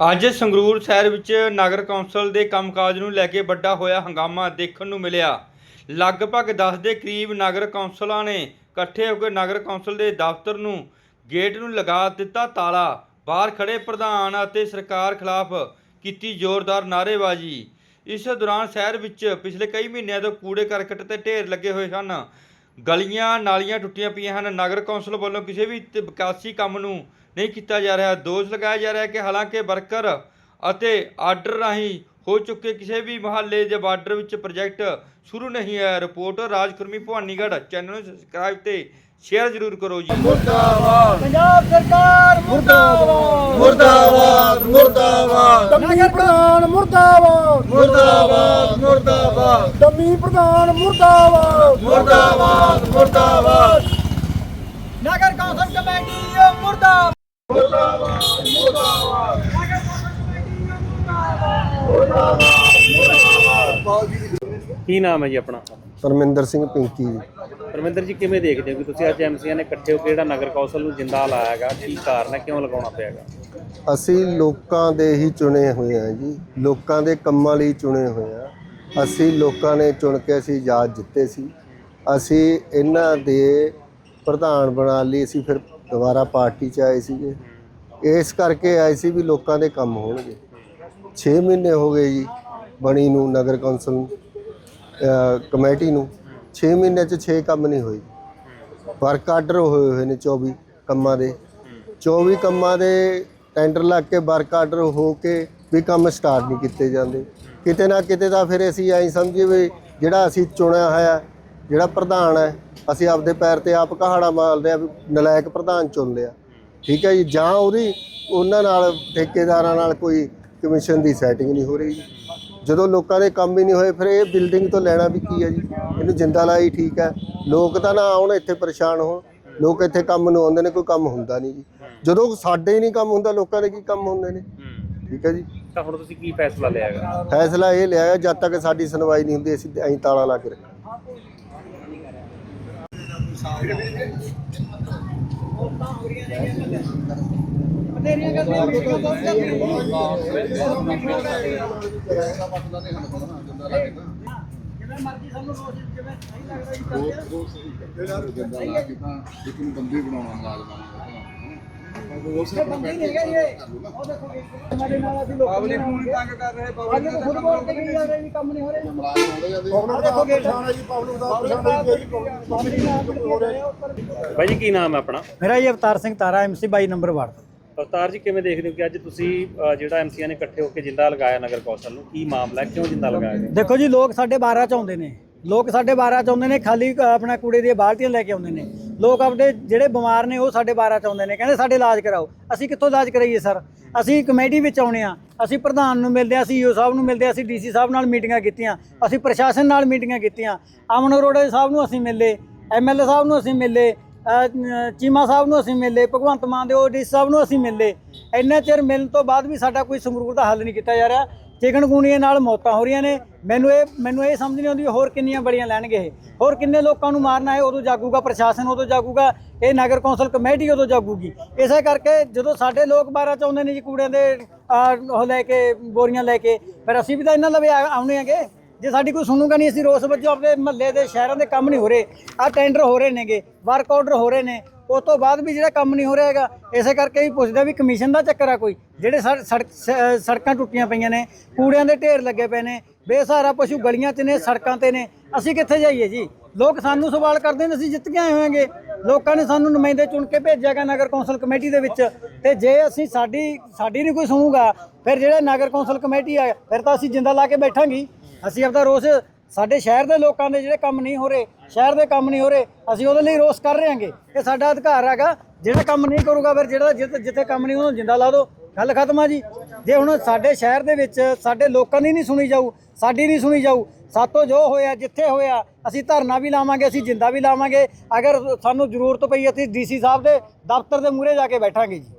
ਅੱਜ ਸੰਗਰੂਰ ਸ਼ਹਿਰ ਵਿੱਚ ਨਗਰ ਕੌਂਸਲ ਦੇ ਕੰਮਕਾਜ ਨੂੰ ਲੈ ਕੇ ਵੱਡਾ ਹੋਇਆ ਹੰਗਾਮਾ ਦੇਖਣ ਨੂੰ ਮਿਲਿਆ। ਲਗਭਗ 10 ਦੇ ਕਰੀਬ ਨਗਰ ਕੌਂਸਲਾਂ ਨੇ ਇਕੱਠੇ ਹੋ ਕੇ ਨਗਰ ਕੌਂਸਲ ਦੇ ਦਫ਼ਤਰ ਨੂੰ ਗੇਟ ਨੂੰ ਲਗਾ ਦਿੱਤਾ ਤਾਲਾ। ਬਾਹਰ ਖੜੇ ਪ੍ਰਧਾਨ ਅਤੇ ਸਰਕਾਰ ਖਿਲਾਫ ਕੀਤੀ ਜ਼ੋਰਦਾਰ ਨਾਅਰੇਬਾਜ਼ੀ। ਇਸ ਦੌਰਾਨ ਸ਼ਹਿਰ ਵਿੱਚ ਪਿਛਲੇ ਕਈ ਮਹੀਨਿਆਂ ਤੋਂ ਕੂੜੇ ਕਰਕਟ ਤੇ ਢੇਰ ਲੱਗੇ ਹੋਏ ਹਨ। ਗਲੀਆਂ ਨਾਲੀਆਂ ਟੁੱਟੀਆਂ ਪਈਆਂ ਹਨ। ਨਗਰ ਕੌਂਸਲ ਵੱਲੋਂ ਕਿਸੇ ਵੀ ਤੇ ਵਿਕਾਸੀ ਕੰਮ ਨੂੰ ਨਹੀਂ ਕੀਤਾ ਜਾ ਰਿਹਾ। ਦੋਸ਼ ਲਗਾਇਆ ਜਾ ਰਿਹਾ ਹੈ ਕਿ ਹਾਲਾਂਕਿ ਵਰਕਰ ਅਤੇ ਆਰਡਰ ਰਾਹੀਂ ਹੋ ਚੁੱਕੇ ਕਿਸੇ ਵੀ ਮਹੱਲੇ ਦੇ ਬਾਰਡਰ ਵਿੱਚ ਪ੍ਰੋਜੈਕਟ ਸ਼ੁਰੂ ਨਹੀਂ ਹੈ ਰਿਪੋਰਟ ਰਾਜ ਖੁਰਮੀ ਭਵਾਨੀਗੜ੍ਹ ਚੈਨਲ ਨੂੰ ਸਬਸਕ੍ਰਾਈਬ ਤੇ ਸ਼ੇਅਰ ਜ਼ਰੂਰ ਕਰੋ ਜੀ। ਪੰਜਾਬ ਸਰਕਾਰ ਮੁਰਦਾਬਾਦ। ਮੁਰਦਾਬਾਦ ਮੁਰਦਾਬਾਦ। ਨਗਰ ਪ੍ਰਧਾਨ ਮੁਰਦਾਬਾਦ। ਮੁਰਦਾਬਾਦ ਮੁਰਦਾਬਾਦ। ਦਮੀ ਪ੍ਰਧਾਨ ਮੁਰਦਾਬਾਦ। ਮੁਰਦਾਬਾਦ ਮੁਰਦਾਬਾਦ। ਨਗਰ ਕੌਂਸਲ ਕਮੇਟੀ ਮੁਰਦਾਬਾਦ। ਕੀ ਨਾਮ ਹੈ ਜੀ ਆਪਣਾ? ਪਰਮਿੰਦਰ ਸਿੰਘ ਪਿੰਕੀ ਜੀ। ਪਰਮਿੰਦਰ ਜੀ ਕਿਵੇਂ ਦੇਖਦੇ ਹੋ ਕਿ ਤੁਸੀਂ ਅੱਜ ਐਮਸੀਆਂ ਨੇ ਇਕੱਠੇ ਹੋ ਕੇ ਜਿਹੜਾ ਨਗਰ ਕੌਂਸਲ ਨੂੰ ਜਿੰਦਾ ਲਾਇਆ ਹੈਗਾ ਕੀ ਕਾਰਨ ਹੈ ਕਿਉਂ ਲਗਾਉਣਾ ਪਿਆ ਹੈਗਾ? ਅਸੀਂ ਲੋਕਾਂ ਦੇ ਹੀ ਚੁਣੇ ਹੋਏ ਆ ਜੀ। ਲੋਕਾਂ ਦੇ ਕੰਮਾਂ ਲਈ ਚੁਣੇ ਹੋਏ ਆ ਅਸੀਂ ਲੋਕਾਂ ਨੇ ਚੁਣ ਕੇ ਅਸੀਂ ਯਾਦ ਜਿੱਤੇ ਸੀ। ਅਸੀਂ ਇਹਨਾਂ ਦੇ ਪ੍ਰਧਾਨ ਬਣਾ ਲਈ ਅਸੀਂ ਫਿਰ ਦੁਬਾਰਾ ਪਾਰਟੀ 'ਚ ਆਏ ਸੀਗੇ। ਇਸ ਕਰਕੇ ਆਏ ਸੀ ਵੀ ਲੋਕਾਂ ਦੇ ਕੰਮ ਹੋਣਗੇ। 6 ਮਹੀਨੇ ਹੋ ਗਏ ਜੀ ਬਣੀ ਨੂੰ, ਨਗਰ ਕੌਂਸਲ ਕਮੇਟੀ ਨੂੰ। 6 ਮਹੀਨੇ 'ਚ 6 ਕੰਮ ਨਹੀਂ ਹੋਏ। ਵਰਕ ਆਰਡਰ ਹੋਏ ਹੋਏ ਨੇ 24 ਕੰਮਾਂ ਦੇ। 24 ਕੰਮਾਂ ਦੇ ਟੈਂਡਰ ਲੱਗ ਕੇ ਵਰਕ ਆਰਡਰ ਹੋ ਕੇ ਵੀ ਕੰਮ ਸਟਾਰਟ ਨਹੀਂ ਕੀਤੇ ਜਾਂਦੇ। ਕਿਤੇ ਨਾ ਕਿਤੇ ਤਾਂ ਫਿਰ ਅਸੀਂ ਐਂ ਸਮਝੀਏ ਵੀ ਜਿਹੜਾ ਅਸੀਂ ਚੁਣਿਆ ਹੋਇਆ ਜਿਹੜਾ ਪ੍ਰਧਾਨ ਹੈ ਅਸੀਂ ਆਪਦੇ ਪੈਰ ਤੇ ਆਪ ਕਹਾੜਾ ਮਾਰਦੇ ਆ ਨਲਾਇਕ ਪ੍ਰਧਾਨ ਚੁਣ ਲਿਆ ਠੀਕ ਹੈ ਜੀ ਜਾਂ ਉਹਦੀ ਉਹਨਾਂ ਨਾਲ ਠੇਕੇਦਾਰਾਂ ਨਾਲ ਕੋਈ ਕਮਿਸ਼ਨ ਦੀ ਸੈਟਿੰਗ ਨਹੀਂ ਹੋ ਰਹੀ ਜੀ। ਜਦੋਂ ਲੋਕਾਂ ਦੇ ਕੰਮ ਹੀ ਨਹੀਂ ਹੋਏ ਫਿਰ ਇਹ ਬਿਲਡਿੰਗ ਤੋਂ ਲੈਣਾ ਵੀ ਕੀ ਹੈ ਜੀ? ਇਹਨੂੰ ਜਿੰਦਾ ਲਾਈ ਠੀਕ ਹੈ। ਲੋਕ ਤਾਂ ਨਾ ਆਉਣ ਇੱਥੇ ਪਰੇਸ਼ਾਨ ਹੋਣ। ਲੋਕ ਇੱਥੇ ਕੰਮ ਨੂੰ ਆਉਂਦੇ ਨੇ ਕੋਈ ਕੰਮ ਹੁੰਦਾ ਨਹੀਂ ਜੀ। ਜਦੋਂ ਸਾਡੇ ਹੀ ਨਹੀਂ ਕੰਮ ਹੁੰਦਾ ਲੋਕਾਂ ਦੇ ਕੀ ਕੰਮ ਹੁੰਦੇ ਨੇ? ਠੀਕ ਹੈ ਜੀ। ਤਾਂ ਹੁਣ ਤੁਸੀਂ ਕੀ ਫੈਸਲਾ ਲਿਆ ਹੈਗਾ? ਫੈਸਲਾ ਇਹ ਲਿਆ ਹੈ, ਜਦ ਤੱਕ ਸਾਡੀ ਸੁਣਵਾਈ ਨਹੀਂ ਹੁੰਦੀ ਅਸੀਂ ਐਂ ਤਾਲਾ ਲਾ ਕੇ ਰੱਖਾਂਗੇ। ਬੰਦੀ ਬਣਾਉਣਾ ਮੁਲਾਜ਼ਮਾਂ ਨੂੰ ਬੰਦੀ ਨਹੀਂ ਹੈਗਾ ਇਹ। ਉਹ ਦੇਖੋ ਸਾਡੇ ਨਾਲ ਅਸੀਂ ਲੋਕ ਪਬਲਿਕ ਨੂੰ ਤੰਗ ਕਰ ਰਹੇ ਪਬਲਿਕ ਨੂੰ ਫੁੱਟਬਾਲ ਤੇ ਨਹੀਂ ਜਾ ਰਹੇ ਜੀ ਕੰਮ ਨਹੀਂ ਹੋ ਰਹੇ ਜੀ। ਆਹ ਦੇਖੋ ਗੇਟ। ਜੀ ਪਬਲਿਕ ਦਾ ਬਾਈ ਜੀ ਕੀ ਨਾਮ ਹੈ ਆਪਣਾ? ਮੇਰਾ ਜੀ Avtar Singh Tara MC 22 number ward Avtar ji ਕਿਵੇਂ ਦੇਖਦੇ ਹੋ ਕਿ ਅੱਜ ਤੁਸੀਂ ਜਿਹੜਾ ਐਮਸੀਆਂ ਨੇ ਇਕੱਠੇ ਹੋ ਕੇ ਜਿੰਦਾ ਲਗਾਇਆ ਨਗਰ ਕੌਂਸਲ ਨੂੰ? ਕੀ ਮਾਮਲਾ ਹੈ? ਕਿਉਂ ਜਿੰਦਾ ਲਗਾਇਆ ਗਿਆ? ਦੇਖੋ ਜੀ ਲੋਕ ਸਾਡੇ 12 ਚ ਆਉਂਦੇ ਨੇ। ਲੋਕ ਸਾਡੇ 12 ਚ ਆਉਂਦੇ ਨੇ ਖਾਲੀ ਆਪਣਾ ਕੂੜੇ ਦੀਆਂ ਬਾਲਟੀਆਂ ਲੈ ਕੇ ਆਉਂਦੇ ਨੇ। ਲੋਕ ਆਪਣੇ ਜਿਹੜੇ ਬਿਮਾਰ ਨੇ ਉਹ ਸਾਡੇ 12 ਚ ਆਉਂਦੇ ਨੇ, ਕਹਿੰਦੇ ਸਾਡੇ ਇਲਾਜ ਕਰਾਓ। ਅਸੀਂ ਕਿੱਥੋਂ ਇਲਾਜ ਕਰਾਈਏ ਸਰ? ਅਸੀਂ ਕਮੇਟੀ ਵਿੱਚ ਆਉਣੇ ਆ ਅਸੀਂ ਪ੍ਰਧਾਨ ਨੂੰ ਮਿਲਦੇ ਆ ਅਸੀਂ ਈਓ ਸਾਹਿਬ ਨੂੰ ਮਿਲਦੇ ਆ ਅਸੀਂ ਡੀਸੀ ਸਾਹਿਬ ਨਾਲ ਮੀਟਿੰਗਾਂ ਕੀਤੀਆਂ, ਅਸੀਂ ਪ੍ਰਸ਼ਾਸਨ ਨਾਲ ਮੀਟਿੰਗਾਂ ਕੀਤੀਆਂ। ਅਮਨ ਅਰੋੜਾ ਸਾਹਿਬ ਨੂੰ ਅਸੀਂ ਮਿਲੇ ਐਮਐਲਏ ਸਾਹਿਬ ਨੂੰ ਅਸੀਂ ਮਿਲੇ ਚੀਮਾ ਸਾਹਿਬ ਨੂੰ ਅਸੀਂ ਮਿਲੇ, ਭਗਵੰਤ ਮਾਨ ਦੇ ਓਡੀ ਸਾਹਿਬ ਨੂੰ ਅਸੀਂ ਮਿਲੇ। ਇੰਨਾ ਚਿਰ ਮਿਲਣ ਤੋਂ ਬਾਅਦ ਵੀ ਸਾਡਾ ਕੋਈ ਸੰਗਰੂਰ ਦਾ ਹੱਲ ਨਹੀਂ ਕੀਤਾ ਜਾ ਰਿਹਾ। ਚਿਕਨਗੁਨੀਏ ਨਾਲ ਮੌਤਾਂ ਹੋ ਰਹੀਆਂ ਨੇ। ਮੈਨੂੰ ਇਹ ਮੈਨੂੰ ਇਹ ਸਮਝ ਨਹੀਂ ਆਉਂਦੀ ਹੋਰ ਕਿੰਨੀਆਂ ਬੜੀਆਂ ਲੈਣਗੇ ਇਹ। ਹੋਰ ਕਿੰਨੇ ਲੋਕਾਂ ਨੂੰ ਮਾਰਨਾ ਹੈ, ਉਦੋਂ ਜਾਗੂਗਾ, ਪ੍ਰਸ਼ਾਸਨ ਉਦੋਂ ਜਾਗੂਗਾ, ਇਹ ਨਗਰ ਕੌਂਸਲ ਕਮੇਟੀ ਉਦੋਂ ਜਾਗੂਗੀ। ਇਸੇ ਕਰਕੇ ਜਦੋਂ ਸਾਡੇ ਲੋਕ ਬਾਰਾਂ ਚ ਆਉਂਦੇ ਨੇ ਜੀ ਕੂੜਿਆਂ ਦੇ ਉਹ ਲੈ ਕੇ, ਬੋਰੀਆਂ ਲੈ ਕੇ, ਫਿਰ ਅਸੀਂ ਵੀ ਤਾਂ ਇਹਨਾਂ ਲਵੇ ਆ- ਆਉਣੇ ਹੈਗੇ। ਜੇ ਸਾਡੀ ਕੋਈ ਸੁਣੂਗਾ ਨਹੀਂ, ਅਸੀਂ ਰੋਸ ਵਜੋਂ ਆਪਣੇ ਮਹੱਲੇ ਦੇ ਸ਼ਹਿਰਾਂ ਦੇ ਕੰਮ ਨਹੀਂ ਹੋ ਰਹੇ। ਆ ਟੈਂਡਰ ਹੋ ਰਹੇ ਨੇਗੇ ਵਰਕ ਆਰਡਰ ਹੋ ਰਹੇ ਨੇ। ਉਸ ਤੋਂ ਬਾਅਦ ਵੀ ਜਿਹੜਾ ਕੰਮ ਨਹੀਂ ਹੋ ਰਿਹਾ ਹੈਗਾ, ਇਸੇ ਕਰਕੇ ਵੀ ਪੁੱਛਦਾ ਵੀ ਕਮਿਸ਼ਨ ਦਾ ਚੱਕਰ ਆ ਕੋਈ। ਜਿਹੜੇ ਸੜ- ਸੜਕ, ਸ- ਸੜਕਾਂ ਟੁੱਟੀਆਂ ਪਈਆਂ ਨੇ, ਕੂੜਿਆਂ ਦੇ ਢੇਰ ਲੱਗੇ ਪਏ ਨੇ, ਬੇਸਹਾਰਾ ਪਸ਼ੂ ਗਲੀਆਂ 'ਚ ਨੇ, ਸੜਕਾਂ ਤੇ ਨੇ, ਅਸੀਂ ਕਿੱਥੇ ਜਾਈਏ ਜੀ? ਲੋਕ ਸਾਨੂੰ ਸਵਾਲ ਕਰਦੇ ਨੇ, ਅਸੀਂ ਜਿੱਤ ਕੇ ਆਏ ਹੋਵਾਂਗੇ। ਲੋਕਾਂ ਨੇ ਸਾਨੂੰ ਨੁਮਾਇੰਦੇ ਚੁਣ ਕੇ ਭੇਜਿਆਗਾ ਨਗਰ ਕੌਂਸਲ ਕਮੇਟੀ ਦੇ ਵਿੱਚ। ਤੇ ਜੇ ਅਸੀਂ ਸਾਡੀ ਸਾਡੀ ਨਹੀਂ ਕੋਈ ਸੁਣੂਗਾ, ਫਿਰ ਜਿਹੜਾ ਨਗਰ ਕੌਂਸਲ ਕਮੇਟੀ ਆ, ਫਿਰ ਤਾਂ ਅਸੀਂ ਜਿੰਦਾ ਲਾ ਕੇ ਬੈਠਾਂਗੇ। ਅਸੀਂ ਆਪਦਾ ਰੋਸ ਸਾਡੇ ਸ਼ਹਿਰ ਦੇ ਲੋਕਾਂ ਦੇ ਜਿਹੜੇ ਕੰਮ ਨਹੀਂ ਹੋ ਰਹੇ, ਸ਼ਹਿਰ ਦੇ ਕੰਮ ਨਹੀਂ ਹੋ ਰਹੇ, ਅਸੀਂ ਉਹਦੇ ਲਈ ਰੋਸ ਕਰ ਰਹੇ ਹਾਂਗੇ ਇਹ ਸਾਡਾ ਅਧਿਕਾਰ ਹੈਗਾ, ਜਿਹੜਾ ਕੰਮ ਨਹੀਂ ਕਰੂਗਾ ਫਿਰ ਜਿਹੜਾ ਜਿੱਥੇ ਜਿੱਥੇ ਕੰਮ ਨਹੀਂ ਉਹਨੂੰ ਜਿੰਦਾ ਲਾ ਦਿਓ ਗੱਲ ਖਤਮ ਆ ਜੀ। ਜੇ ਹੁਣ ਸਾਡੇ ਸ਼ਹਿਰ ਦੇ ਵਿੱਚ ਸਾਡੇ ਲੋਕਾਂ ਦੀ ਨਹੀਂ ਸੁਣੀ ਜਾਊ, ਸਾਡੀ ਨਹੀਂ ਸੁਣੀ ਜਾਊ, ਸਾਤੋਂ ਜੋ ਹੋਇਆ, ਜਿੱਥੇ ਹੋਇਆ, ਅਸੀਂ ਧਰਨਾ ਵੀ ਲਾਵਾਂਗੇ, ਅਸੀਂ ਜਿੰਦਾ ਵੀ ਲਾਵਾਂਗੇ। ਅਗਰ ਸਾਨੂੰ ਜ਼ਰੂਰਤ ਪਈ, ਅਸੀਂ ਡੀਸੀ ਸਾਹਿਬ ਦੇ ਦਫ਼ਤਰ ਦੇ ਮੂਹਰੇ ਜਾ ਕੇ ਬੈਠਾਂਗੇ ਜੀ।